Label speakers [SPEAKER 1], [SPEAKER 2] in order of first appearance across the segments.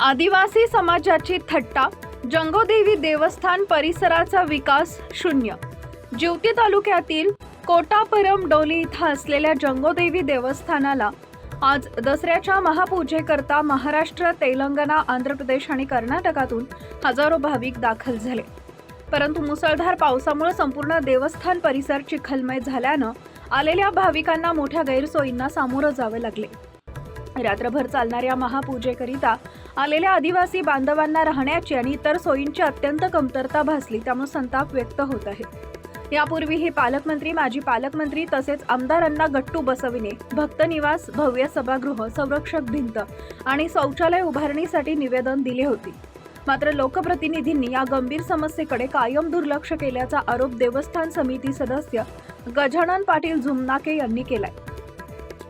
[SPEAKER 1] आदिवासी समाजाची थट्टा जंगोदेवी देवस्थान परिसराचा विकास शून्य. जिवती तालुक्यातील कोटापरम डोली इथं असलेल्या जंगोदेवी देवस्थानाला आज दसऱ्याच्या महापूजेकरता महाराष्ट्र तेलंगणा आंध्र प्रदेश आणि कर्नाटकातून हजारो भाविक दाखल झाले. परंतु मुसळधार पावसामुळे संपूर्ण देवस्थान परिसर चिखलमय झाल्यानं आलेल्या भाविकांना मोठ्या गैरसोयींना सामोरं जावे लागले. रात्रभर चालणाऱ्या महापूजेकरिता आलेल्या आदिवासी बांधवांना राहण्याची आणि इतर सोयींची अत्यंत कमतरता भासली त्यामुळे संताप व्यक्त होत आहे. यापूर्वीही पालकमंत्री माजी पालकमंत्री तसेच आमदारांना गट्टू बसविणे भक्त निवास भव्य सभागृह संरक्षक भिंत आणि शौचालय उभारणीसाठी निवेदन दिले होते. मात्र लोकप्रतिनिधींनी या गंभीर समस्येकडे कायम दुर्लक्ष केल्याचा आरोप देवस्थान समिती सदस्य गजानन पाटील झुमनाके यांनी केलाय.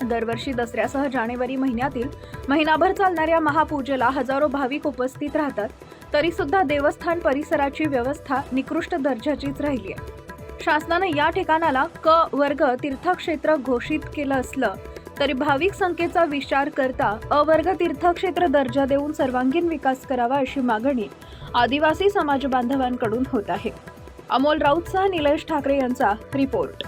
[SPEAKER 1] दरवर्षी दसऱ्यासह जानेवारी महिन्यातील महिनाभर चालणाऱ्या महापूजेला हजारो भाविक उपस्थित राहतात. तरी सुद्धा देवस्थान परिसराची व्यवस्था निकृष्ट दर्जाचीच राहिली आहे शासनाने या ठिकाणाला क वर्ग तीर्थक्षेत्र घोषित केलं असलं तरी भाविक संख्येचा विचार करता अवर्ग तीर्थक्षेत्र दर्जा देऊन सर्वांगीण विकास करावा अशी मागणी आदिवासी समाज बांधवांकडून होत आहे. अमोल राऊतसह निलेश ठाकरे यांचा रिपोर्ट.